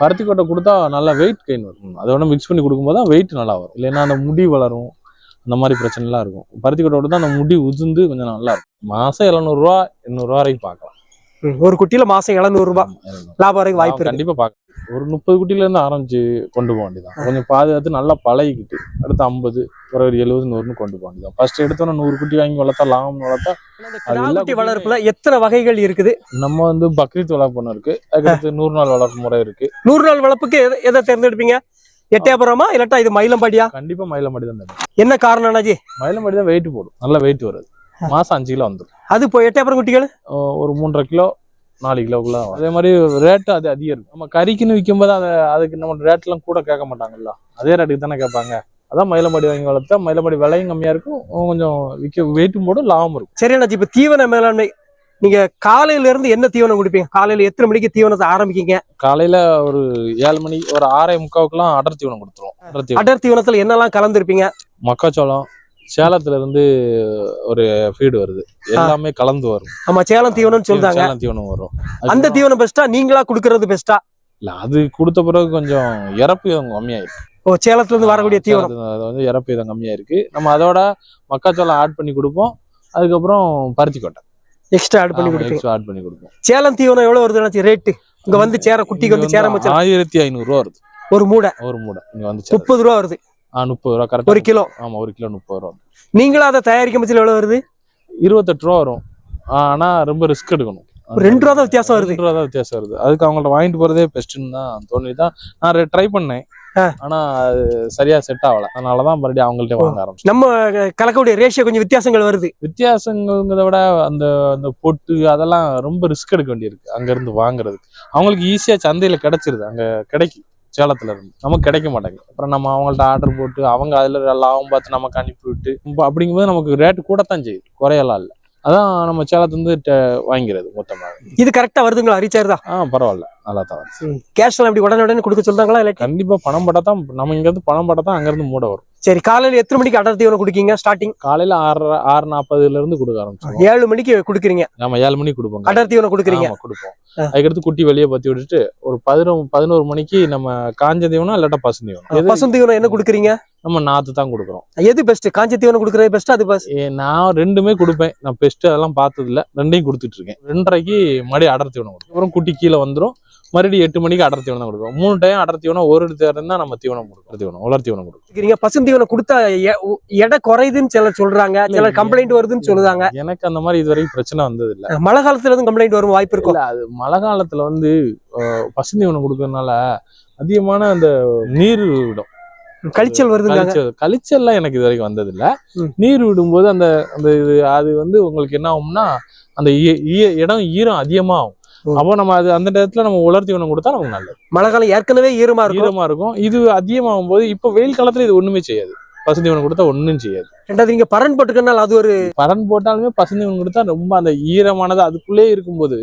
பருத்தி கொட்டை கொடுத்தா நல்லா வெயிட் கெயின் வரும். அதோட மிக்ஸ் பண்ணி கொடுக்கும்போது தான் வெயிட் நல்லா வரும். இல்லைன்னா அந்த முடி வளரும். அந்த மாதிரி பிரச்சனைலாம் இருக்கும். பருத்தி கொட்டை கொடுத்தா அந்த முடி உதிர்ந்து கொஞ்சம் நல்லா இருக்கும். மாசம் எழுநூறுவா எண்ணூறுவா வரைக்கும் பார்க்கலாம். ஒரு குட்டியில மாசம் 700 ரூபாய் ஆமா, 700. லாபம் வரைக்கும் வாய்ப்பு கண்டிப்பா பார்க்கலாம். ஒரு முப்பது குட்டில இருந்து ஆரம்பிச்சு கொண்டு போக வேண்டியதான் கொஞ்சம் பாதுகாத்து நல்லா பழகிக்கிட்டு அடுத்து ஐம்பது ஒரு ஒரு எழுபது நூறுன்னு கொண்டு போக வேண்டியதான் ஃபர்ஸ்ட் எடுத்தோன்னா நூறு குட்டி வாங்கி வளர்த்தா லாபம் வளர்த்தா குட்டியுமே- வளர்ப்புல எத்தனை வகைகள் இருக்குது? நம்ம வந்து பக்ரீத் வளர்ப்பு இருக்கு. அதுக்கடுத்து நூறு நாள் வளர்ப்பு முறை இருக்கு. நூறு நாள் வளர்ப்புக்கு எதை- எதை தேர்ந்தெடுப்பீங்க? எட்டயபுரமா இல்லாட்டா இது மயிலம்பாடியா? கண்டிப்பா மயிலமாடி தான் என்ன காரணம் அண்ணாஜி மயிலமாடி தான் வெயிட் போடும். நல்ல வெயிட் வருது. மாசம் அஞ்சு கிலோ வந்துடும் அது இப்போ எட்டயபுரம் குட்டிகள்? ஒரு மூன்றரை கிலோ நாலு கிலோக்குள்ள. அதே மாதிரி ரேட்டு அது அதிகம் இருக்கும் நம்ம கறிக்குன்னு விற்கும்போது அதை அதுக்கு நம்ம ரேட்லாம் கூட கேட்க மாட்டாங்கல்ல? அதே ரேட்டுக்கு தானே கேட்பாங்க. அதான் மயிலமாடி வாங்கி வளர்த்தா மயிலமாடி விலையும் கம்மியா இருக்கும். கொஞ்சம் விற்க வெயிட்டும் போடும் லாபம் இருக்கும். சரி அண்ணாச்சி இப்ப தீவன மேலாண்மை நீங்க காலையில இருந்து என்ன தீவனம் குடிப்பீங்க? காலையில எத்தனை மணிக்கு தீவனத்தை ஆரம்பிக்கீங்க? காலையில ஒரு ஏழு மணி ஒரு ஆறே முக்காவுக்குலாம் அடர் தீவனம் கொடுத்துருவோம். அடர் தீவனத்துல என்னெல்லாம் கலந்துருப்பீங்க? மக்காச்சோளம் சேலத்துல இருந்து ஒரு ஃபீடு வருது. எல்லாமே கலந்து வரும். ஆமா சேலம் தீவனம்னு சொல்றாங்க. சேலம் தீவனம் வரும். அந்த தீவனம் பெஸ்டா நீங்களா குடுக்கறது பெஸ்டா இல்ல அது கொடுத்த பிறகு கொஞ்சம் இறப்பு கம்மியாயிருக்கு. ஓ சேலத்துல இருந்து வரக்கூடிய தீவனம். அது வந்து இறப்பு விதம் கம்மியாயிருக்கு. நம்ம அதோட மக்காச்சோளம் ஆட் பண்ணி கொடுப்போம். அதுக்கப்புறம் பருத்தி கொட்டை எக்ஸ்ட்ரா ஆட் பண்ணி கொடுப்பீங்க. ஆட் பண்ணி கொடுப்போம். சேலம் தீவனம் எவ்வளவு வருது ரேட்டு இங்க வந்து சேர குட்டிக்கு வந்து சேர ஆயிரத்தி ஐநூறு ரூபா வருது. ஒரு மூடை. ஒரு மூடை. இங்க வந்து. முப்பது ரூபா வருது. முப்பது ரூபா கரெக்டா ஒரு கிலோ? ஆமா ஒரு கிலோ முப்பது ரூபா. நீங்களும் அதை தயாரிக்கும் பட்சத்தில் எவ்வளவு வருது? இருபத்தெட்டு ரூபா வரும். ஆனா ரொம்ப ரிஸ்க் எடுக்கணும். ரெண்டு ரூபா தான் வித்தியாசம் வருது. ரெண்டு ரூபா தான் வித்தியாசம் வருது. அதுக்கு அவங்கள்ட்ட வாங்கிட்டு போறதே பெஸ்ட்னு தான் தோணி தான் நான் ட்ரை பண்ணேன். ஆனா அது சரியா செட் ஆகல. அதனாலதான் மறுபடியும் அவங்கள்ட்ட வாங்க ஆரம்பிச்சேன் நம்ம கலக்கக்கூடிய ரேஷியோ கொஞ்சம் வித்தியாசங்கள் வருது. வித்தியாசங்கிறத விட அந்த அந்த பொட்டு அதெல்லாம் ரொம்ப ரிஸ்க் எடுக்க வேண்டியிருக்கு. அங்க இருந்து வாங்குறதுக்கு. அவங்களுக்கு ஈஸியா சந்தையில கிடைச்சிருது. அங்க கிடைக்கும் சேலத்துல இருந்து. நமக்கு கிடைக்க மாட்டேங்குது. அப்புறம் நம்ம அவங்கள்ட்ட ஆர்டர் போட்டு அவங்க அதுல லாபம் பார்த்து நமக்கு அனுப்பி விட்டு இப்ப அப்படிங்கும்போது நமக்கு ரேட்டு கூடத்தான் செய்யுது. குறையலாம் இல்லை. அதான் நம்ம சேலத்துல இருந்து டெ- வாங்கிக்கிறது மொத்தமாக இது கரெக்டா வருதுங்களா ரீசார்ஜ் தான்? ஆ பரவாயில்ல. நல்லா தான் எல்லாம் இப்படி உடனே உடனே கொடுக்க சொல்றாங்களா இல்லை கண்டிப்பா பணம் பட்டா தான் நம்ம இங்க இருந்து பணம் பட்டா தான் அங்க இருந்து மூட வரும். சரி காலையில எத்தனை மணிக்கு அடர் தீவனம் குடிக்கீங்க ஸ்டார்டிங் காலையில ஆறு ஆறு நாற்பதுல இருந்து கொடுக்க ஆரம்பிச்சோம் ஏழு மணிக்கு குடுக்குறீங்க. நம்ம ஏழு மணிக்கு கொடுப்போம். அடர் தீவனம் குடுக்குறீங்க. கொடுப்போம். அதுக்கடுத்து குட்டி வெளியே பத்தி விட்டுட்டு ஒரு பதினொரு பதினோரு மணிக்கு நம்ம காஞ்ச தீவனம் இல்லாட்டா பசு தீவனம். பசும் தீவனம் என்ன குடுக்குறீங்க? நம்ம நாத்து தான் கொடுக்குறோம். எது பெஸ்ட் காஞ்ச தீவனம் குடுக்குறது பெஸ்ட் அது பெஸ்ட் நான் ரெண்டுமே கொடுப்பேன். நான் பெஸ்ட் அதெல்லாம் பார்த்தது இல்ல ரெண்டையும் கொடுத்துட்டு இருக்கேன். ரெண்டரைக்கு மறுபடியும் அடர் தீவனம் கொடுக்கும் அப்புறம் குட்டி கீழே வந்துரும். மறுபடியும் எட்டு மணிக்கு அடர் தீவனம் கொடுக்கும் மூணு டைம் அடர் தீவனம் ஒரு தேரம் தான் நம்ம தீவனம் கொடுக்கும் தீவனம் உலர் தீவனம் கொடுக்கும் பசும் தீவனம் கொடுத்தா எடை குறையுதுன்னு சிலர் சொல்றாங்க. சிலர் கம்ப்ளைண்ட் வருதுன்னு சொல்லுதாங்க எனக்கு அந்த மாதிரி இது வரைக்கும் பிரச்சனை வந்தது இல்ல மழை காலத்துல இருந்து கம்ப்ளைண்ட் வரும்? வாய்ப்பு இருக்கும் அது மழை காலத்துல வந்து அஹ், பசுந்தீவனம் கொடுக்கறதுனால அதிகமான அந்த நீர் விடும். கழிச்சல் வருதுங்க கழிச்சல் கழிச்சல்லாம் எனக்கு இது வரைக்கும் வந்தது இல்ல. நீர் விடும்போது அந்த அந்த இது அது வந்து உங்களுக்கு என்ன ஆகும்னா அந்த இடம் ஈரம் அதிகமா ஆகும் ம். அப்போ நம்ம அது அந்த இடத்துல நம்ம உலர் தீவனம் கொடுத்தா நமக்கு நல்லது. மழை காலம் ஏற்கனவே ஈரமா இருக்கும். ஈரமா இருக்கும். இது அதிகமாகும் போது இப்போ வெயில் காலத்துல இது ஒண்ணுமே செய்யாது. பசுந்தீவனம் கொடுத்தா ஒண்ணும் செய்யாது. ரெண்டாவது நீங்க பரன் போட்டுக்கனால அது ஒரு பரன் போட்டாலுமே பசுந்தீவனம் கொடுத்தா ரொம்ப அந்த ஈரமானது அதுக்குள்ளே இருக்கும்போது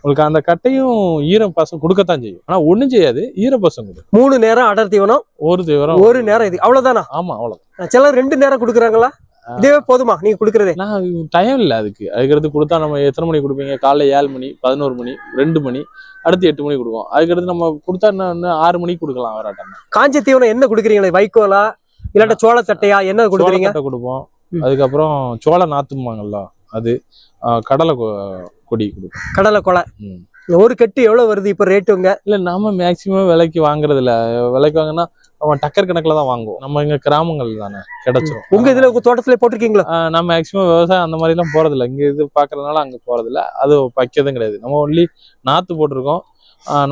உங்களுக்கு அந்த கட்டையும் ஈரம் பசம் கொடுக்கத்தான் செய்யும். ஆனா ஒண்ணும் செய்யாது. ஈர பசம் கொடுக்கும். மூணு நேரம் அடர் தீவனம் ஒரு தீவிரம் ஒரு நேரம் இது. அவ்வளவுதானா? ஆமா அவ்வளவு சிலர் ரெண்டு நேரம் குடுக்குறாங்களா? இதுவே போதுமா? நீங்க குடுக்கறதே. நான் டைம் இல்லை அதுக்கு. அதுக்கடுத்து கொடுத்தா நம்ம எத்தனை மணிக்கு கொடுப்பீங்க? காலைல ஏழு மணி பதினோரு மணி ரெண்டு மணி அடுத்து எட்டு மணிக்கு கொடுப்போம் அதுக்கடுத்து நம்ம கொடுத்தா இன்னும் ஆறு மணிக்கு கொடுக்கலாம் வராட்டம் காஞ்ச தீவனம் என்ன குடுக்குறீங்களே? வைக்கோலா இல்லாட்ட சோளத்தட்டையா? என்ன குடுக்குறீங்க? கொடுப்போம். அதுக்கப்புறம் சோள நாத்தும்பாங்கல்ல அது கடலை கொடி கொடுப்போம். கடலை கொலை. ஒரு கட்டு எவ்வளவு வருது? இப்ப ரேட்டு உங்க? இல்ல நாம மேக்சிமம் விலைக்கு வாங்குறது இல்ல விலைக்கு வாங்கினா நம்ம டக்கர் கணக்குல தான் வாங்குவோம். நம்ம இங்க கிராமங்கள் தானே கிடைச்சிரும். உங்க இதுல உங்க தோட்டத்துல போட்டிருக்கீங்களா? நான் மேக்சிமம் விவசாயம் அந்த மாதிரி எல்லாம் போறது இல்ல இங்க இது பாக்குறதுனால அங்க போறது இல்ல அது வைக்கிறதும் கிடையாது. நம்ம ஒன்லி நாத்து போட்டிருக்கோம்.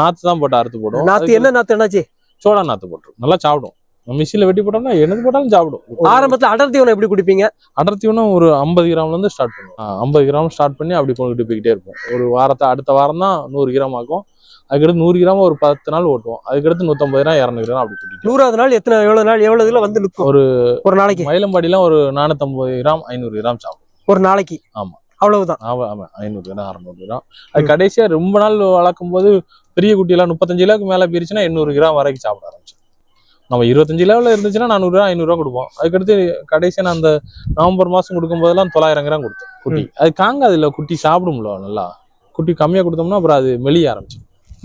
நாத்து தான் போட்டு அறுத்து போடுவோம். நாத்து என்ன நாத்து என்னாச்சு? சோளா நாத்து போட்டிருக்கோம். நல்லா சாப்பிடும் மிஷினில் வெட்டி போட்டோம்னா என்னது போட்டாலும் சாப்பிடும். ஆரம்பத்துல அடர் தீவனம் எப்படி குடிப்பீங்க? அடர்த்தியும் ஒரு ஐம்பது கிராம்ல இருந்து ஸ்டார்ட் பண்ணுவோம். ஐம்பது கிராம் ஸ்டார்ட் பண்ணி அப்படி கொண்டுட்டு போய்கிட்டே இருப்போம். ஒரு வாரத்தை அடுத்த வாரம் தான் நூறு கிராம் ஆகும். அதுக்கடுத்து நூறு கிராம் ஒரு பத்து நாள் ஓட்டுவோம். அதுக்கடுத்து நூத்தம்பது கிராம் இரநூறு கிராம் அப்படி கூட்டிட்டு நூறாவது நாள் எத்தனை எவ்வளவு நாள் எவ்வளவு இதுல வந்து நிற்கும்? ஒரு ஒரு நாளைக்கு? மயிலம்பாடிலாம் ஒரு நானூத்தம்பது கிராம் ஐநூறு கிராம் சாப்பிடும். ஒரு நாளைக்கு? ஆமா. அவ்வளவுதான்? ஆமா ஆமா. ஐநூறு கிராம் அறுநூறு கிராம். அது கடைசியா ரொம்ப நாள் வளர்க்கும் போது பெரிய குட்டியெல்லாம் முப்பத்தஞ்சு கிலோக்கு மேல போயிருச்சுன்னா எண்ணூறு கிராம் வரைக்கும் சாப்பிட ஆரம்பிச்சோம் நம்ம இருபத்தஞ்சு கிலோவில் இருந்துச்சுன்னா நானூறு ரூபா ஐநூறு ரூபா கொடுப்போம். அதுக்கடுத்து கடைசியா நான் அந்த நவம்பர் மாசம் கொடுக்கும் போதெல்லாம் தொள்ளாயிரம் கிராம் கொடுத்தேன். குட்டி. அது காங்காது இல்ல குட்டி சாப்பிடும்ல நல்லா. குட்டி கம்மியா கொடுத்தோம்னா அப்புறம் அது மெலிய ஆரம்பிச்சு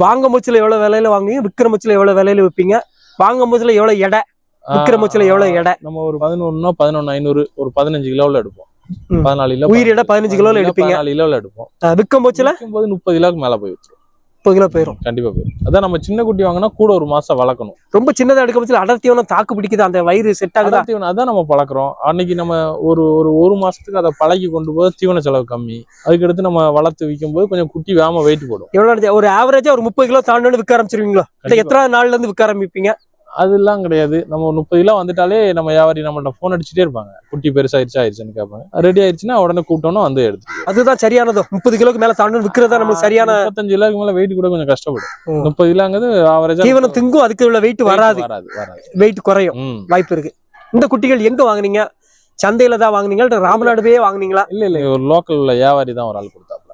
வாங்க மூச்சுல எவ்வளவு விலையில வாங்குவீங்க விக்கிற மூச்சுல எவ்வளவு விலையில விற்பீங்க வாங்க மூச்சுல எவ்வளவு எடை? விக்கிற மூச்சுல எவ்வளவு எடை? நம்ம ஒரு பதினொன்னா பதினொன்னு ஐநூறு ஒரு பதினஞ்சு கிலோல எடுப்போம். பதினாலு கிலோ உயிர் எடை பதினஞ்சு கிலோல எடுப்பீங்க? பதினாலு கிலோல எடுப்போம். விற்கும் மூச்சுல போது முப்பது கிலோக்கு மேல போய் வித்துரும் முப்பது கிலோ போயிடும் கண்டிப்பா போயிடும் அதான் நம்ம சின்ன குட்டி வாங்கினா கூட ஒரு மாசம் வளர்க்கணும். ரொம்ப சின்னதா எடுக்க மூச்சுல அடர்த்தியான தாக்கு பிடிக்குது அந்த வயிறு செட் ஆகுதா? அதான் தீவனம் அதான் நம்ம பழக்கிறோம். அன்னைக்கு நம்ம ஒரு ஒரு ஒரு மாசத்துக்கு அதை பழகி கொண்டு போது தீவன செலவு கம்மி. அதுக்கடுத்து நம்ம வளர்த்து விற்கும் போது கொஞ்சம் குட்டி வேம வெயிட் போடும். எவ்வளவு ஒரு ஆவரேஜா ஒரு முப்பது கிலோ தாண்டோன்னு விற்க ஆரம்பிச்சிருவீங்களா. எத்தனை நாள்ல இருந்து விற்க ஆரம்பிப்பீங்க? அதெல்லாம் கிடையாது. நம்ம முப்பது கிலோ வந்துட்டாலே நம்ம வியாபாரி நம்மள்ட்ட ஃபோன் அடிச்சுட்டே இருப்பாங்க. குட்டி பெருசாயிருச்சா ஆயிடுச்சுன்னு கேட்பாங்க. ரெடி ஆயிடுச்சுன்னா உடனே கூப்பிட்டோன்னா வந்து எடுத்து அதுதான் சரியானதோ. முப்பது கிலோக்கு மேல தாண்டோன்னு விற்கிறதா நமக்கு சரியான முப்பத்தஞ்சு கிலோக்கு மேல வெயிட் கூட கொஞ்சம் கஷ்டப்படும். முப்பது கிலோங்கிறது ஆவரேஜா தீவனம் திங்கும் அதுக்கு உள்ள வெயிட் வராது. வராது வராது. வெயிட் குறையும். வாய்ப்பு இருக்கு. இந்த குட்டிகள் எங்க வாங்குனீங்க? சந்தையில தான் வாங்குனீங்களா? ராமநாடுவே வாங்குனீங்களா? இல்ல இல்ல ஒரு லோக்கல் உள்ள வியாபாரி தான் ஒரு ஆள் கொடுத்தாப்ல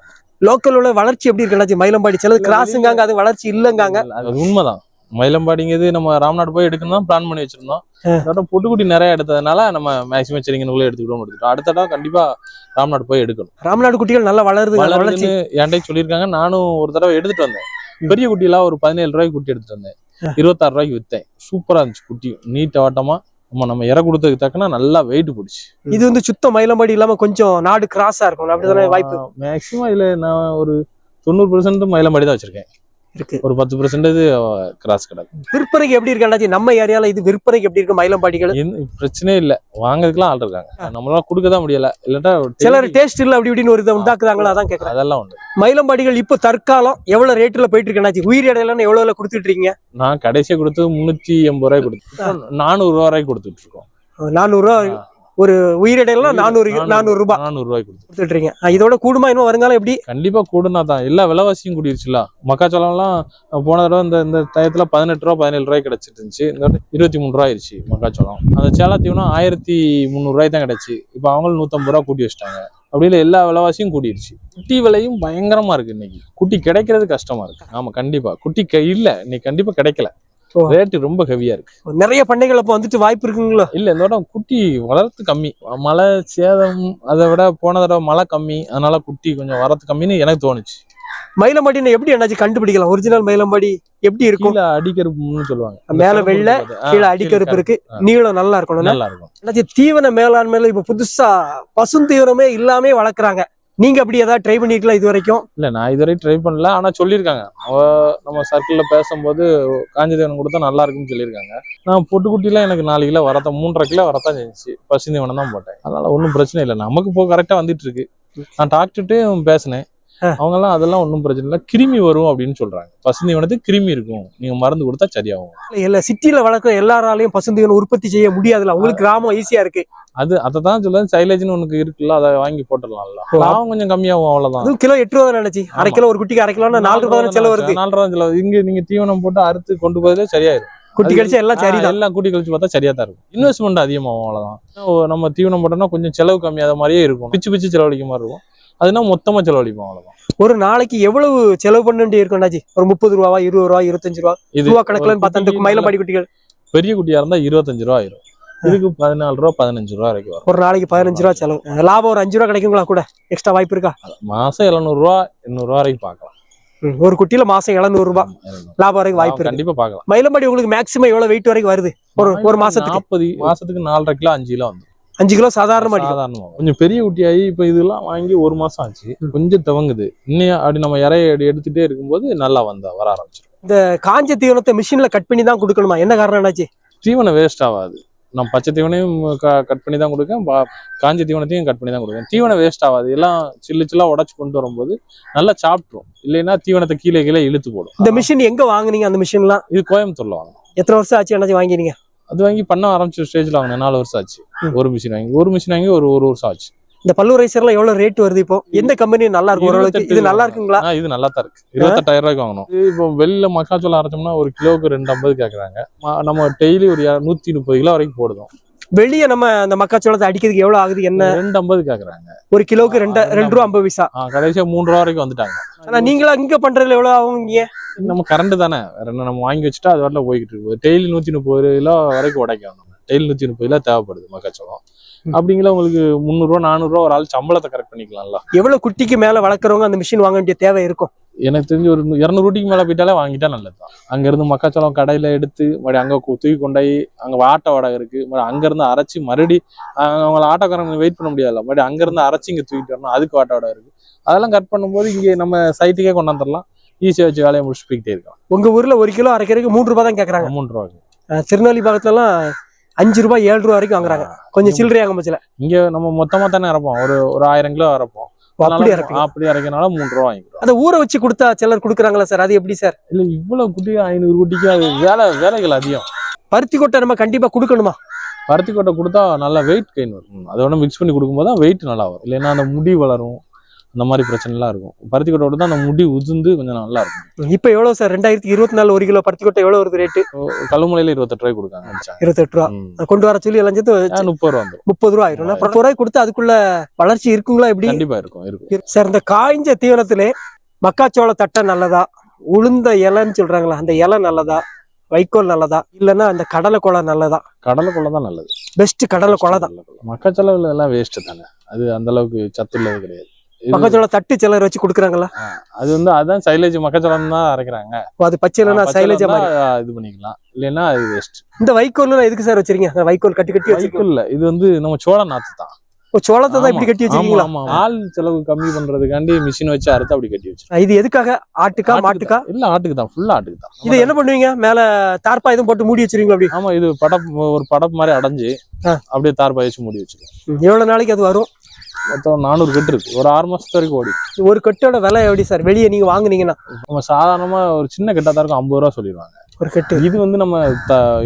லோக்கல் உள்ள வளர்ச்சி எப்படி இருக்கு? மயிலம்பாடி சிலது கிராஸுங்காங்க அது வளர்ச்சி இல்லங்காங்க. அது உண்மைதான். மயிலம்பாடிங்கிறது நம்ம ராம்நாடு போய் எடுக்கணும் தான் பிளான் பண்ணி வச்சிருந்தோம். அதோட பொட்டுக்குட்டி நிறைய எடுத்ததுனால நம்ம மேக்ஸிமம் சரிங்கனுக்குள்ளே எடுத்துக்கிட்டோம் எடுத்துட்டோம் அடுத்த தடவை கண்டிப்பா ராம்நாடு போய் எடுக்கணும். ராமநாடு குட்டிகள் நல்லா வளருது வளர்ச்சின்னு என்கிட்ட சொல்லியிருக்காங்க. நானும் ஒரு தடவை எடுத்துட்டு வந்தேன். பெரிய குட்டியெல்லாம் ஒரு பதினேழு ரூபாய்க்கு குட்டி எடுத்துட்டு வந்தேன். இருபத்தாறு ரூபாய்க்கு வித்தேன். சூப்பரா இருந்துச்சு குட்டி. நீட்ட வாட்டமா நம்ம நம்ம இற கொடுத்ததுக்கு தக்கன நல்லா வெயிட் பிடிச்சி. இது வந்து சுத்த மயிலம்பாடி இல்லாம கொஞ்சம் நாடு கிராஸா இருக்கும். அப்படிதானே வாய்ப்பு? மேக்ஸிமம் இதுல நான் ஒரு தொண்ணூறு பெர்சன்ட் மயிலம்பாடி தான் வச்சிருக்கேன். இருக்கு. ஒரு பத்து பெர்சன்டேஜ் கிராஸ் கிடக்கு. விற்பனைக்கு எப்படி இருக்கு நம்ம ஏரியால இது விற்பனைக்கு எப்படி இருக்கு? மயிலம்பாடிகள் எந்த பிரச்சனையே இல்ல. வாங்குறதுக்குலாம் ஆள் இருக்காங்க. நம்மளால கொடுக்க தான் முடியல. இல்லாட்டா சிலர் டேஸ்ட் இல்ல அப்படி இப்படின்னு ஒரு இதை உண்டாக்குறாங்களா? அதான் கேக்குறேன். அதெல்லாம் உண்டு. மயிலம்பாடிகள் இப்போ தற்காலம் எவ்வளவு ரேட்ல போயிட்டு இருக்கு உயிர் இடையில எவ்வளவு கொடுத்துட்டு இருக்கீங்க? நான் கடைசியா கொடுத்து முன்னூத்தி எண்பது ரூபாய் கொடுத்து நானூறு ரூபா வரைக்கும் கொடுத்துட்டு இருக்கோம். நானூறு ஒரு உயிர் இடையில நானூறு நானூறு ரூபாய். நானூறு ரூபாய் கொடுத்து கொடுத்துட்டு இருக்கீங்க அஹ் இதோட கூடுமா இன்னும் வருங்காலம் எப்படி? கண்டிப்பா கூடுனா தான். எல்லா விலைவாசியும் கூடிருச்சுல. மக்காச்சோளம்லாம் போன தடவை இந்த இந்த டயத்துல பதினெட்டு ரூபா பதினேழு ரூபாய் கிடைச்சிட்டு இருந்துச்சு. இந்த இருபத்தி மூணு ரூபா ஆயிருச்சு மக்காச்சோளம். அந்த சேலத்தீவனம் ஆயிரத்தி முந்நூறு ரூபாய் தான் கிடைச்சு. இப்போ அவங்களும் நூத்தம்பது ரூபா கூட்டி வச்சிட்டாங்க. அப்படி இல்லை எல்லா விலைவாசியும் கூடிருச்சு. குட்டி விலையும் பயங்கரமா இருக்கு இன்னைக்கு. குட்டி கிடைக்கிறது கஷ்டமா இருக்கு. ஆமா கண்டிப்பா. குட்டி இல்ல இன்னைக்கு கண்டிப்பா கிடைக்கல. ரேட்டு ரொம்ப ஹெவியா இருக்கு. நிறைய பண்ணைகள் அப்போ வந்துட்டு வாய்ப்பு இருக்குங்களா? இல்ல இந்த தடவை குட்டி வளர்த்து கம்மி. மழை சேதம் அதை விட போன தடவை மழை கம்மி. அதனால குட்டி கொஞ்சம் வரத்து கம்மின்னு எனக்கு தோணுச்சு. மயிலம்பாடின்னு எப்படி அண்ணாச்சி கண்டுபிடிக்கலாம்? ஒரிஜினல் மயிலம்பாடி எப்படி இருக்கும்? அடிக்கருப்புன்னு சொல்லுவாங்க. மேல வெள்ளை, கீழே அடிக்கருப்பு இருக்கு. நீளம் நல்லா இருக்கணும். நல்லா இருக்கும். தீவன மேலாண்மையில இப்ப புதுசா பசுந்தீவனமே இல்லாமே வளர்க்குறாங்க. நீங்க அப்படி ஏதாவது ட்ரை பண்ணிருக்கலாம் இது வரைக்கும் இல்ல நான் இதுவரை ட்ரை பண்ணல. ஆனா சொல்லியிருக்காங்க. அவ நம்ம சர்க்கிள்ல பேசும்போது காஞ்சிதேவன் கொடுத்தா நல்லா இருக்குன்னு சொல்லியிருக்காங்க. நான் பொட்டுக்குட்டிலாம் எனக்கு நாலு கிலோ வரத்தான் மூன்றரை கிலோ வரத்தான் செஞ்சு பசுந்தீவனம் தான் போட்டேன். அதனால ஒன்றும் பிரச்சனை இல்லை. நமக்கு இப்போ கரெக்டா வந்துட்டு இருக்கு. நான் டாக்டர்கிட்டையும் பேசினேன். அவங்கெல்லாம் அதெல்லாம் ஒன்றும் பிரச்சனை இல்லை. கிருமி வரும் அப்படின்னு சொல்றாங்க. பசுந்தீவனத்துக்கு கிருமி இருக்கும். நீங்க மருந்து கொடுத்தா சரியாகும். இல்ல சிட்டில வளர்க்குற எல்லாராலையும் பசுந்தீவனம் உற்பத்தி செய்ய முடியாதுல்ல. உங்களுக்கு கிராமம் ஈஸியா இருக்கு. அது அதை தான் சொல்லுவேன் சைலேஜ்னு ஒன்று இருக்குல்ல அதை வாங்கி போட்டுடலாம்ல. லாபம் கொஞ்சம் கம்மியாகும் அவ்வளவுதான். கிலோ எட்டு ரூபா நினைச்சு அரை. கிலோ ஒரு குட்டிக்கு அரை கிலோன்னா நாலு தானே செலவு வருது. நாலு ரூபா செலவு. இங்க நீங்க தீவனம் போட்டு அறுத்து கொண்டு போதே சரியாயிரும். குட்டி கழிச்சா எல்லாம் சரிதான். எல்லாம் கூட்டி கழிச்சு பார்த்தா சரியா தான் இருக்கும் இன்வெஸ்ட்மெண்ட் அதிகமாகும் அவ்வளவுதான். நம்ம தீவனம் போட்டோம்னா கொஞ்சம் செலவு கம்மியாத மாதிரியே இருக்கும். பிச்சு பிச்சு செலவழிக்க மாதிரி இருக்கும். அதுனா மொத்தமா செலவழிப்போம் அவ்வளவுதான். ஒரு நாளைக்கு எவ்வளவு செலவு பண்ண வேண்டி இருக்கும் அண்ணாச்சி? ஒரு முப்பது ரூபாவா இருபது ரூபா இருபத்தஞ்சு ரூபா? இது ரூபா கணக்குலன்னு பார்த்தா அந்த மயிலம்பாடி குட்டிகள் பெரிய குட்டியா இருந்தா இருபத்தஞ்சு ரூபா ஆயிரும். இதுக்கு பதினாலு ரூபா பதினஞ்சு ரூபா வரைக்கும் ஒரு நாளைக்கு பதினஞ்சு ரூபா செலவு. லாபம் ஒரு அஞ்சு ரூபா கிடைக்குங்களா கூட? எக்ஸ்ட்ரா வாய்ப்பு இருக்கா? மாசம் எழுநூறு ரூபா எண்ணூறு ரூபா வரைக்கும் பார்க்கலாம். ம், ஒரு குட்டியில மாசம் எழுநூறு ரூபாய் எழுநூறு. லாபம் வரைக்கும் வாய்ப்பு கண்டிப்பா பார்க்கலாம். மயிலம்பாடி உங்களுக்கு மேக்ஸிமம் எவ்வளவு வெயிட் வரைக்கும் வருது? ஒரு ஒரு மாசத்துக்கு? நாற்பது மாசத்துக்கு நாலரை கிலோ அஞ்சு கிலோ வந்து அஞ்சு கிலோ சாதாரணமா சாதாரணமா. கொஞ்சம் பெரிய குட்டியாகி இப்ப இதெல்லாம் வாங்கி ஒரு மாசம் ஆச்சு. கொஞ்சம் துவங்குது. இன்னும் அப்படி நம்ம இறைய எடு- எடுத்துட்டே இருக்கும்போது நல்லா வந்தா வர ஆரம்பிச்சிடும் காஞ்ச தீவனத்தை மிஷின்ல கட் பண்ணி தான் கொடுக்கணுமா? என்ன காரணம் என்னாச்சு? தீவனம் வேஸ்ட் ஆகாது. நான் பச்சை தீவனையும் கட் பண்ணி தான் கொடுக்கேன். காஞ்ச தீவனத்தையும் கட் பண்ணி தான் கொடுக்கேன். தீவனம் வேஸ்ட் ஆகாது. எல்லாம் சில்லு சில்லா உடச்சு கொண்டு வரும்போது நல்லா சாப்பிட்ரும் இல்லைன்னா தீவனத்தை கீழே கீழே இழுத்து போடும். இந்த மிஷின் எங்க வாங்குனீங்க அந்த மிஷின்லாம் இது கோயம்புத்தூர்ல வாங்க எத்தனை வருஷம் ஆச்சு என்னாச்சு வாங்கினீங்க? அது வாங்கி பண்ண ஆரம்பிச்ச ஸ்டேஜ்ல வாங்கினேன். நாலு வருஷம் ஆச்சு. ஒரு மிஷின் வாங்கி ஒரு மிஷின் வாங்கி ஒரு ஒரு வருஷம் ஆச்சு. இந்த பல்லுரைசர்லாம் எவ்வளவு ரேட் வருது இப்போ? எந்த கம்பெனி நல்லா இருக்கும் ஓரளவுக்கு? இது நல்லா இருக்குங்களா? இது நல்லா தான் இருக்கு. இருபத்தெட்டாயிரம் ரூபாய்க்கு வாங்கணும். இப்போ வெளில மக்காச்சோளம் அரைச்சோம்னா ஒரு கிலோவுக்கு ரெண்டு ஐம்பது கேக்குறாங்க. ம- நம்ம டெய்லி ஒரு நூத்தி முப்பது கிலோ வரைக்கும் போடுதோம் வெளியே நம்ம அந்த மக்காச்சோளத்தை அடிக்கிறதுக்கு எவ்வளவு ஆகுது? என்ன? ரெண்டு ஐம்பது கேக்குறாங்க. ஒரு கிலோவுக்கு ரெண்டு ரெண்டு ரூபா ஐம்பது பைசா. கடைசியா மூணு ரூபா வரைக்கும் வந்துட்டாங்க. ஆனா நீங்களா இங்க பண்றதுல எவ்வளவு ஆகுங்க நம்ம கரண்ட் தானே. வேற என்ன நம்ம வாங்கி வச்சுட்டா அது வரல போய்கிட்டு இருக்கு. டெய்லி நூத்தி முப்பது கிலோ வரைக்கும் உடைக்கும் நம்ம. டெய்லி நூத்தி முப்பது கிலோ தேவைப்படுது மக்காச்சோளம். அப்படிங்கிற உங்களுக்கு முந்நூறுரூவா நானூறுரூவா ஒரு ஆள் சம்பளத்தை கரெக்ட் பண்ணிக்கலாம்ல. எவ்வளவு குட்டிக்கு மேல வளர்க்குறவங்க அந்த மிஷின் வாங்க வேண்டிய தேவை இருக்கும்? எனக்கு தெரிஞ்சு ஒரு இரநூறு ரூட்டிக்கு மேலே போயிட்டாலே வாங்கிட்டா நல்லது தான் அங்கேருந்து மக்காச்சோளம் கடையில் எடுத்து மறுபடியும் அங்கே தூக்கி கொண்டாயி அங்கே ஆட்டோ வாடகை இருக்குது மறுபடியும் அங்கேருந்து அரைச்சி மறுபடி அவங்கள ஆட்டோக்காரங்க வெயிட் பண்ண முடியாதுல்ல. மறுபடியும் அங்கேருந்து அரைச்சி இங்கே தூக்கிட்டு வரணும். அதுக்கு ஆட்டோ வாடகை இருக்குது அதெல்லாம் கட் பண்ணும்போது இங்கே நம்ம சைட்டுக்கே கொண்டாந்துடலாம் ஈஸியாக வச்சு வேலையை முடிச்சு போய்கிட்டே இருக்கலாம். உங்க ஊர்ல ஒரு கிலோ அரைக்கிறதுக்கு மூணு ரூபாய் தான் கேக்குறாங்க. மூன்று ரூபாய்க்கு திருநெல்வேலி பக்கத்துல எல்லாம் அஞ்சு ரூபாய் ஏழு ரூபாய் வரைக்கும் வாங்குறாங்க. கொஞ்சம் சில்லறை ஆகும் பட்சத்துல இங்கே நம்ம மொத்தமாக தானே இறப்போம் ஒரு ஒரு ஆயிரம் கிலோ இறப்போம் அப்படி இறப்பீங்க அப்படி இறக்கினால மூன்று ரூபா வாங்கிக்கிறோம் அதை ஊற வச்சு கொடுத்தா சிலர் கொடுக்குறாங்களா சார்? அது எப்படி சார்? இல்லை இவ்வளோ குட்டி ஐநூறு குட்டிக்கு அது வேலை வேலைகள் அதிகம். பருத்தி கொட்டை நம்ம கண்டிப்பா கொடுக்கணுமா? பருத்தி கொட்டை கொடுத்தா நல்லா வெயிட் கெயின் வரும். அதோட மிக்ஸ் பண்ணி கொடுக்கும்போது தான் வெயிட் நல்லா வரும். இல்லைன்னா அந்த முடி வளரும். அந்த மாதிரி பிரச்சனைலாம் இருக்கும். பருத்தி கொட்டை கொடுத்தா அந்த முடி உதிர்ந்து கொஞ்சம் நல்லா இருக்கும் இப்ப எவ்வளவு சார்? ரெண்டாயிரத்தி இருபத்தி நாலு ஒரு கிலோ பருத்தி கொட்டை எவ்வளவு வருது ரேட்டு கல்லுமலையில இருபத்தெட்டு ரூபாய் கொடுக்காங்க இருபத்தெட்டு ரூபா. கொண்டு வர சொல்லி எல்லாம் சேர்த்து ஆ, முப்பது ரூபா முப்பது ரூபா ஆயிரும். பத்து ரூபாய் கொடுத்து அதுக்குள்ள வளர்ச்சி இருக்குங்களா எப்படி? கண்டிப்பா இருக்கும் இருக்கும். சார் இந்த காய்ஞ்ச தீவனத்திலே மக்காச்சோள தட்டை நல்லதா? உளுந்த இலைன்னு சொல்றாங்களா அந்த இலை நல்லதா? வைக்கோல் நல்லதா? இல்லைன்னா அந்த கடலை கொலை நல்லதா? கடலைக்குள்ள தான் நல்லது. பெஸ்ட் கடலை கொலை தான். மக்காச்செலவுல எல்லாம் வேஸ்ட் தானே. அது அந்த அளவுக்கு சத்து உள்ளது கிடையாது. மக்காச்சோள தட்டு சிலர் வச்சு கொடுக்குறாங்களா? அது வந்து அதான் சைலேஜ் மக்காச்சோளம் தான் அரைக்கிறாங்க. அது பச்சை இல்லைன்னா சைலேஜா இது பண்ணிக்கலாம். இல்லைன்னா அது வேஸ்ட் இந்த வைக்கோல் எதுக்கு சார் வச்சிருக்கீங்க? வைக்கோல் கட்டி கட்டி வச்சிருக்கீங்க. வைக்கோல் இல்ல. இது வந்து நம்ம சோள நாத்து தான் சோளத்தை தான் இப்படி கட்டி வச்சிருக்கீங்களா. ஆள் செலவு கம்மி பண்றதுக்காண்டி மிஷின் வச்சு அறுத்து அப்படி கட்டி வச்சிருக்கோம். இது எதுக்காக? ஆட்டுக்கா மாட்டுக்கா? இல்ல ஆட்டுக்கு தான். ஃபுல்லா ஆட்டுக்கு தான். இது என்ன பண்ணுவீங்க? மேல தார்ப்பா எதுவும் போட்டு மூடி வச்சிருவீங்களா அப்படி? ஆமா இது படப் ஒரு படப் மாதிரி அடைஞ்சு. அப்படியே தார்பாய் வச்சு மூடி வச்சிருக்கோம் எவ்வளவு நாளைக்கு அது வரும்? மொத்தம் நானூறு கட்டு இருக்கு. ஒரு ஆறு மாசத்து வரைக்கும் ஓடி. ஒரு கட்டோட விலை எப்படி சார்? வெளியே நீங்க வாங்குனீங்கன்னா? நம்ம சாதாரணமா ஒரு சின்ன கெட்டா தான் இருக்கும். ஐம்பது ரூபா சொல்லிடுவாங்க. ஒரு கட்டு. இது வந்து நம்ம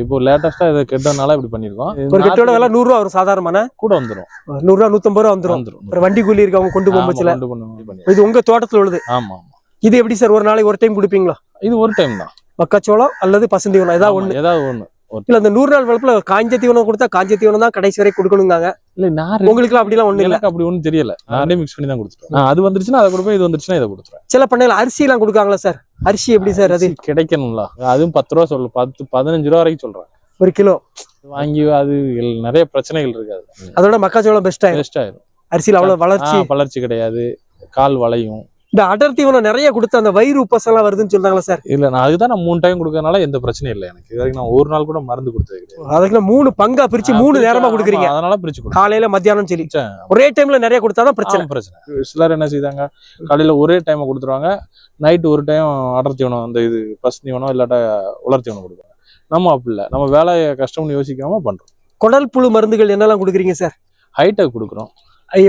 இப்போ லேட்டஸ்டா இதை கெட்டதுனால இப்படி பண்ணிருக்கோம் ஒரு கட்டோட விலை நூறு ரூபா வரும் சாதாரணமான. கூட வந்துரும். நூறு ரூபா நூத்தம்பது ரூபா வந்துரும். வந்துரும். ஒரு வண்டி கூலி இருக்கு அவங்க கொண்டு போகும்போதுல. இது உங்க தோட்டத்துல உள்ளது. ஆமா ஆமா. இது எப்படி சார்? ஒரு நாளைக்கு ஒரு டைம் கொடுப்பீங்களா? இது ஒரு டைம் தான். மக்காச்சோளம் அல்லது பசுந்தீவனம் ஏதாவது ஒண்ணு. ஏதாவது ஒரு இல்ல அந்த நூறு நாள் வளப்புல காஞ்ச தீவனம் கொடுத்தா காஞ்ச தீவனம் தான் கடைசி வரை கொடுக்கணுங்காங்க இல்ல நான் உங்களுக்கு அப்படிலாம் ஒண்ணு இல்ல. அப்படி ஒண்ணும் தெரியல. நானே மிக்ஸ் பண்ணி தான் கொடுத்துருவேன் அது வந்துருச்சுன்னா அதை கொடுப்பேன் இது வந்துருச்சுன்னா இதை கொடுத்துருவேன் சில பண்ணையில அரிசி எல்லாம் கொடுக்காங்களா சார்? அரிசி எப்படி சார் அது? கிடைக்கணும்ல. அதுவும் பத்து ரூபா சொல்லு பத்து பதினஞ்சு ரூபா வரைக்கும் சொல்றாங்க ஒரு கிலோ. வாங்கி அது நிறைய பிரச்சனைகள் இருக்காது அதோட மக்காச்சோளம் பெஸ்ட் ஆயிரும். வேஸ்ட் ஆயிரும். அரிசியில அவ்வளவு வளர்ச்சி. வளர்ச்சி கிடையாது. கால் வளையும். இந்த அடர் தீவனம் நிறைய கொடுத்து அந்த வயிறு உப்பஸ் எல்லாம் வருதுன்னு சொல்றாங்களா சார்? இல்ல நான் அதுதான் நான் மூணு டைம் கொடுக்கறதுனால எந்த பிரச்சனையும் இல்லை எனக்கு. இது வரைக்கும் நான் ஒரு நாள் கூட மருந்து கொடுத்தது கிடையாது. அதுக்கு மூணு பங்கா பிரிச்சு மூணு நேரமா கொடுக்குறீங்க. அதனால பிரிச்சு காலையில மத்தியானம் சரி ஒரே டைம்ல நிறைய கொடுத்தாதான் பிரச்சனை. பிரச்சனை. சிலர் என்ன செய்தாங்க காலையில ஒரே டைம் கொடுத்துருவாங்க நைட்டு ஒரு டைம் அடர் தீவனம் அந்த இது பசு தீவனம் இல்லாட்டா உலர் தீவனம் கொடுப்பாங்க. நம்ம அப்படி இல்லை. நம்ம வேலையை கஷ்டம்னு யோசிக்காம பண்றோம். குடல் புழு மருந்துகள் என்னெல்லாம் கொடுக்குறீங்க சார்? ஹைடெக் கொடுக்குறோம்.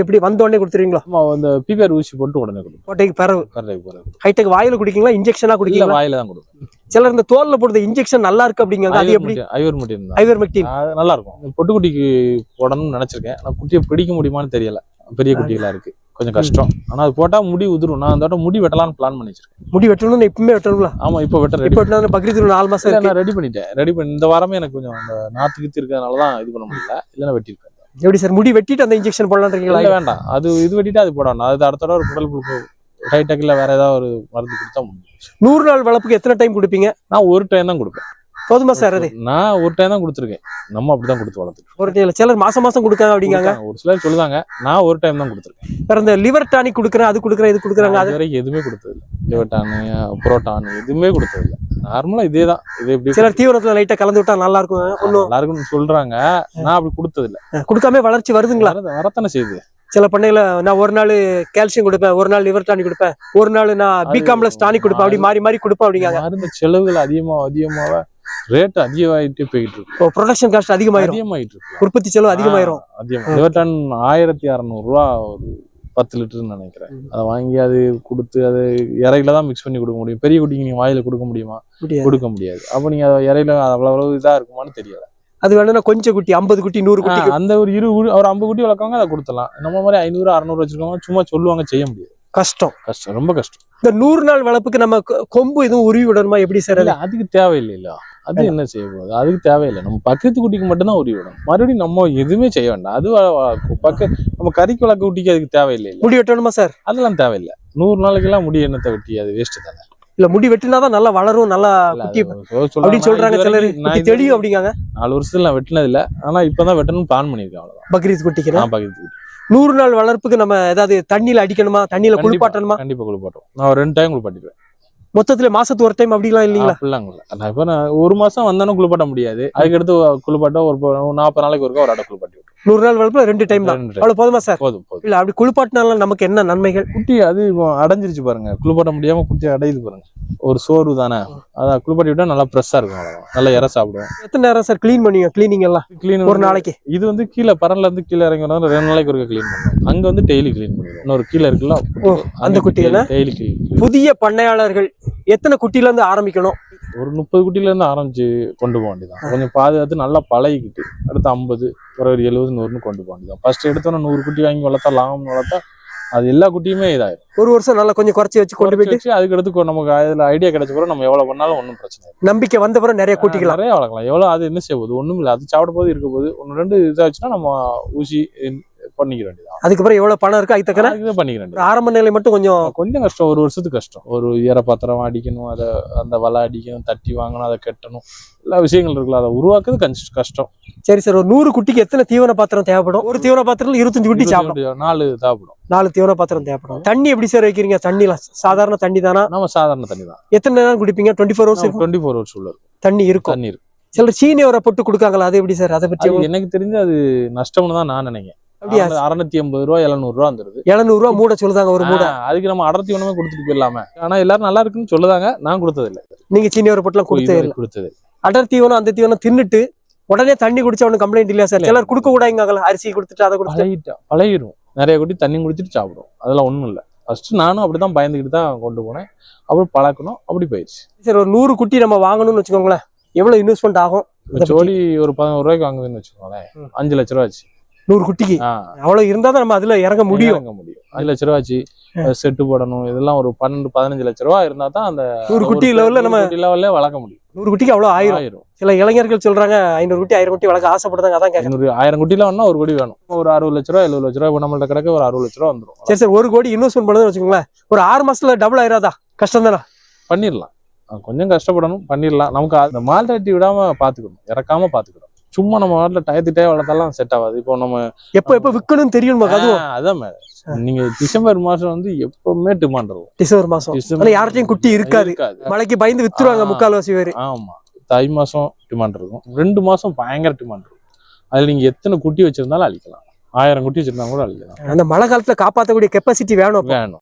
எப்படி வந்த உடனே கொடுத்துருவீங்களா? நம்ம அந்த பிபிஆர் ஊசி போட்டு உடனே கொடுப்போம். கோட்டைக்கு பிறகு. கரெக்டாக போகிறது ஹைடெக் வாயில குடிக்கீங்களா இன்ஜெக்ஷனா குடிக்கீங்களா? வாயில தான் கொடுப்போம். சிலர் இந்த தோல்ல போடுறது இன்ஜெக்ஷன் நல்லா இருக்கு அப்படிங்காங்க அது எப்படி? ஐவர் மட்டும் தான். ஐவர் மெக்டின் அது நல்லா இருக்கும். பொட்டுக்குட்டிக்கு போடணும்னு நினைச்சிருக்கேன். ஆனா குட்டியை பிடிக்க முடியுமான்னு தெரியல. பெரிய குட்டிகளா இருக்கு. கொஞ்சம் கஷ்டம். ஆனா அது போட்டா முடி உதிரும். நான் அந்த முடி வெட்டலாம்னு பிளான் பண்ணி வச்சிருக்கேன் முடி வெட்டணும்னு இப்பவுமே வெட்டணும்ல? ஆமா இப்போ வெட்ட ரெடி வெட்டினா பக்ரீத் நாலு மாசம் நான் ரெடி பண்ணிட்டேன். ரெடி பண்ணி இந்த வாரமே எனக்கு கொஞ்சம் அந்த நாத்து கித்து இருக்கிறதுனால தான் இது பண்ண முடியல. இல்லைன்னா வெட்டியிருப்பேன் எப்படி சார் முடி வெட்டிட்டு அந்த இன்ஜெக்ஷன் போடலாம் இருக்கீங்களா வேண்டாம். அது இது வெட்டிட்டு அது போட வேண்டாம் அது அடுத்த ஒரு குடல் புழுக்கு ஹைடெக்ல வேற ஏதாவது ஒரு மருந்து கொடுத்தா முடியும் நூறு நாள் வளர்ப்புக்கு எத்தனை டைம் கொடுப்பீங்க? நான் ஒரு டைம் தான் கொடுப்பேன். போதுமா சார் அது? நான் ஒரு டைம் தான் கொடுத்துருக்கேன். நம்ம அப்படிதான் கொடுத்து வளர்த்துட்டு ஒரு டைம் சிலர் மாசம் மாசம் கொடுக்காங்க அப்படிங்காங்க. ஒரு சிலர் சொல்லுதாங்க நான் ஒரு டைம் தான் கொடுத்துருக்கேன். வேற இந்த லிவர் டானிக் கொடுக்குறேன் அது கொடுக்குறேன் இது கொடுக்குறாங்க அது வரைக்கும் எதுவுமே கொடுத்தது இல்லை லிவர்டானு புரோட்டான் எதுவுமே கொடுத்தது இல்லை நார்மலா இதே தான். இது எப்படி சிலர் தீவிரத்துல லைட்டா கலந்து விட்டா நல்லா இருக்கும் ஒன்னும் எல்லாருக்கும் சொல்றாங்க. நான் அப்படி கொடுத்தது இல்லை கொடுக்காம வளர்ச்சி வருதுங்களா? வரத- வரத்தானே செய்யுது. சில பண்ணையில நான் ஒரு நாள் கால்சியம் கொடுப்பேன் ஒரு நாள் லிவர் டானிக் கொடுப்பேன். ஒரு நாள் நான் பி காம்ப்ளெக்ஸ் டானிக் கொடுப்பேன் அப்படி மாறி மாறி கொடுப்பேன் அப்படிங்காங்க. செலவுகள் அதிகமாக அதிகமாக ரேட் அதிகமாயிட்டே போயிட்டு இருக்கு. Production cost அதிகமாயிரும். அதிகமாயிட்டு இருக்கு. உற்பத்தி செலவு அதிகமாயிரும். அதிகமாக லிவர்டான் ஆயிரத்தி அறநூறுவா ஒரு பத்து லிட்டர்னு நினைக்கிறேன். அதை வாங்கி அது கொடுத்து அது இறையில தான் மிக்ஸ் பண்ணி கொடுக்க முடியும். பெரிய குட்டிக்கு நீங்க வாயில கொடுக்க முடியுமா. கொடுக்க முடியாது. அப்ப நீங்க அதை இறையில அவ்வளவு அவ்வளவு இதா இருக்குமான்னு தெரியல. அது வேணும்னா கொஞ்சம் குட்டி ஐம்பது குட்டி நூறு குட்டி அந்த ஒரு இரு ஒரு ஒரு ஐம்பது குட்டி வளர்க்கவங்க அதை கொடுத்துலாம் நம்ம மாதிரி ஐநூறு அறநூறு வச்சிருக்கவங்க சும்மா சொல்லுவாங்க செய்ய முடியாது. கஷ்டம். கஷ்டம் ரொம்ப கஷ்டம். இந்த நூறு நாள் வளர்ப்புக்கு நம்ம கொம்பு எதுவும் உருவி விடணுமா? எப்படி சார் அதுக்கு தேவையில்லைல்ல அது என்ன செய்ய போகுது? அதுக்கு தேவையில்லை. நம்ம பக்கத்து குட்டிக்கு மட்டும்தான் உரி விடும் மறுபடியும் நம்ம எதுவுமே செய்ய வேண்டாம். அது பக்க நம்ம கறிக்கு வளர்க்க குட்டிக்கு அதுக்கு தேவையில்லை முடி வெட்டணுமா சார்? அதெல்லாம் தேவையில்லை. நூறு நாளைக்கெல்லாம் முடி என்னத்தை வெட்டி அது வேஸ்ட் தானே? இல்ல முடி வெட்டினாதான் நல்லா வளரும் நல்லா குட்டி. அப்படின்னு சொல்றாங்க சிலர். தெரியும் அப்படிங்காங்க. நாலு வருஷத்துல நான் வெட்டினது இல்ல ஆனா இப்பதான் வெட்டணும்னு பிளான் பண்ணிருக்கேன் அவ்வளவுதான். பக்ரீத் குட்டிக்கு நான் பக்கத்து குட்டி. நூறு நாள் வளர்ப்புக்கு நம்ம ஏதாவது தண்ணியில அடிக்கணுமா? தண்ணியில. குளிப்பாட்டணுமா? கண்டிப்பா குளிப்பாட்டும் நான் ரெண்டு டைம் குளிப்பாட்டிடுவேன். மொத்தத்துல மாசத்து ஒரு டைம் அப்படிலாம் இல்லீங்களா? இல்லைங்களா இல்ல. நான் இப்ப நான் ஒரு மாசம் வந்தாலும் குளிப்பாட்ட முடியாது. அதுக்கடுத்து குளிப்பாட்ட ஒரு ஒரு நாற்பது நாளைக்கு ஒருக்கா ஒரு அடை குளிப்பாட்டி நூறு நாள் வளர்ப்புல ரெண்டு டைம் தான். அவ்வளவு போதுமா சார் போதும் போதும். இல்ல அப்படி குளிப்பாட்டினால நமக்கு என்ன நன்மைகள்? குட்டி அது அடைஞ்சிருச்சு பாருங்க. குளிப்பாட்ட முடியாம குட்டி அடையுது பாருங்க. ஒரு சோர்வு தானே? அதான் குளிப்பாட்டி விட்டா நல்லா ஃப்ரெஷ்ஷா இருக்கும் நல்லா இற சாப்பிடுவோம். எத்தனை நேரம் சார் க்ளீன் பண்ணுவீங்க? கிளீனிங் எல்லாம்? கிளீன் ஒரு நாளைக்கு. இது வந்து கீழே பரன்ல இருந்து கீழே இறங்கி வந்தா ரெண்டு நாளைக்கு ஒருக்கா க்ளீன் பண்ணுவோம். அங்க வந்து டெய்லி க்ளீன் பண்ணுவோம். இன்னொரு கீழே இருக்குல்ல அந்த குட்டிகளை? டெய்லி க்ளீன் புதிய பண்ணையாளர்கள் எத்தனை குட்டில இருந்து ஆரம்பிக்கணும்? ஒரு முப்பது குட்டில இருந்து ஆரம்பிச்சு கொண்டு போக வேண்டியதான் கொஞ்சம் பாதுகாத்து நல்லா பழகிக்கிட்டு அடுத்து ஐம்பது ஒரு ஒரு எழுபது நூறுன்னு கொண்டு போக வேண்டியதான் ஃபர்ஸ்ட் எடுத்தோன்னே நூறு குட்டி வாங்கி வளர்த்தா லாபம் வளர்த்தா அது எல்லா குட்டியுமே இதாயிரும். ஒரு வருஷம் நல்லா கொஞ்சம் குறைச்சி வச்சு கொண்டு போயிட்டு அதுக்கு கொ- நமக்கு அதுல ஐடியா கிடைச்ச பிறகு நம்ம எவ்வளவு பண்ணாலும் ஒன்றும் பிரச்சனை இல்லை. நம்பிக்கை வந்த பிறகு நிறைய கூட்டிக்கலாம். நிறைய வளர்க்கலாம். எவ்வளவு அது என்ன செய்ய போகுது? ஒண்ணும் இல்லை. அது சாப்பிட போது இருக்க போது ஒன்று ரெண்டு இதாச்சுன்னா நம்ம ஊசி பண்ணிக்க வேண்டியதான் அதுக்கப்புறம் எவ்வளவு பணம் இருக்கு அதுக்கு தக்கன அதுக்கு பண்ணிக்க வேண்டியது ஆரம்ப நிலை மட்டும் கொஞ்சம் கொஞ்சம் கஷ்டம். ஒரு வருஷத்துக்கு கஷ்டம். ஒரு ஈர பாத்திரம் அடிக்கணும் அதை அந்த வலை அடிக்கணும் தட்டி வாங்கணும் அதை கட்டணும். எல்லா விஷயங்கள் இருக்குல்ல அதை உருவாக்குறது கஷ்ட- கஷ்டம். சரி சார் ஒரு நூறு குட்டிக்கு எத்தனை தீவன பாத்திரம் தேவைப்படும்? ஒரு தீவன பாத்திரத்துல இருபத்தஞ்சு குட்டி சாப்பிடும் நாலு தேவைப்படும் நாலு தீவன பாத்திரம் தேவைப்படும். தண்ணி எப்படி சார் வைக்கிறீங்க? தண்ணிலாம் சாதாரண தண்ணி தானா? நம்ம சாதாரண தண்ணி தான். எத்தனை நேரம் குடிப்பீங்க? Twenty four hours twenty four hours உள்ள இருக்கும். தண்ணி இருக்கும். தண்ணி இருக்கு சிலர் சீனி ஒரு பொட்டு கொடுக்காங்களா? அது எப்படி சார்? அதை பற்றி எனக்கு தெரிஞ்சு அது நஷ்டம்னு தான் நான் நினைக்கிறேன். அப்படியா? அறுநூத்தி எண்பது ரூபா எழுநூறு ரூபா வந்துருது. எழுநூறு ரூபா மூட சொல்லுதாங்க ஒரு மூட. அதுக்கு நம்ம அடர்த்தி ஒண்ணுமே கொடுத்துட்டு போயிடலாமே. ஆனா எல்லாரும் நல்லா இருக்குன்னு சொல்லுதாங்க. நான் கொடுத்தது இல்லை நீங்க சீனி ஒரு பொட்டுலாம் கொடுத்தே இல்லை. கொடுத்தது அடர் தீவனம் அந்த தீவனம் தின்னுட்டு உடனே தண்ணி குடிச்சா ஒன்றும் கம்ப்ளைண்ட் இல்லையா சார். சிலர் கொடுக்க கூடாதுங்களா அரிசி கொடுத்துட்டு அதை கொடுத்துட்டு பழகிட்டா பழகிரும். நிறைய குட்டி தண்ணி குடிச்சிட்டு சாப்பிடும். அதெல்லாம் ஒண்ணும் இல்லை. ஃபர்ஸ்ட் நானும் அப்படிதான் பயந்துக்கிட்டு தான் கொண்டு போனேன். அப்படி பழக்கணும். அப்படி போயிடுச்சு. சரி ஒரு நூறு குட்டி நம்ம வாங்கணும்னு வச்சுக்கோங்களேன். எவ்வளவு இன்வெஸ்ட்மெண்ட் ஆகும்? ஜோடி ஒரு பதினோரு ரூபாய்க்கு வாங்குதுன்னு வச்சுக்கோங்களேன். அஞ்சு லட்ச ரூபா ஆச்சு. நூறு குட்டிக்கு. அவ்வளவு இருந்தா தான் நம்ம அதுல இறங்க முடியும் இறங்க முடியும். அஞ்சு லட்ச ரூபா ஆச்சு செட்டு போடணும். இதெல்லாம் ஒரு பன்னெண்டு பதினஞ்சு லட்ச ரூபா இருந்தா தான் அந்த நூறு குட்டி லெவல்ல நம்ம லெவல்ல வளர்க்க முடியும். நூறு குட்டிக்கு அவ்வளவு ஆயிரம். ஆயிரும். சில இளைஞர்கள் சொல்றாங்க ஐநூறு குட்டி ஆயிரம் குட்டி வளர்க்க ஆசைப்படுறாங்க அதான் ஐநூறு ஆயிரம் குட்டில வேணா ஒரு கோடி வேணும். ஒரு அறுபது லட்ச ரூபா எழுபது லட்ச ரூபா நம்மள்ட்ட கிடக்க ஒரு அறுபது லட்ச ரூபா வந்துரும். சரி சார் ஒரு கோடி இன்வெஸ்ட்மெண்ட் பண்ணதுன்னு வச்சுக்கோங்களேன். ஒரு ஆறு மாசத்துல டபுள் ஆயிராதா? கஷ்டம் தானே? பண்ணிடலாம் கொஞ்சம் கஷ்டப்படணும் பண்ணிடலாம் நமக்கு அந்த மால் தட்டி விடாம பாத்துக்கணும். இறக்காம பாத்துக்கணும். சும்மா நம்ம வாட்டில் டயத்துட்டே வளர்த்தாலாம் செட் ஆகாது. இப்போ நம்ம எப்போ எப்போ விற்கணும்னு தெரியும் அதுவும் அதான் நீங்க டிசம்பர் மாசம் வந்து எப்பவுமே டிமாண்ட் இருக்கும். டிசம்பர் மாசம். யார்கிட்டயும் குட்டி இருக்காது. மழைக்கு பயந்து வித்துருவாங்க. முக்கால்வாசி பேர். ஆமா. தை மாசம் டிமாண்ட் இருக்கும். ரெண்டு மாசம் பயங்கர டிமாண்ட் இருக்கும். அதுல நீங்க எத்தனை குட்டி வச்சிருந்தாலும் அழிக்கலாம். ஆயிரம் குட்டி வச்சிருந்தா கூட அழிக்கலாம். அந்த மழை காலத்துல காப்பாத்தக்கூடிய கெப்பாசிட்டி வேணும். வேணும்.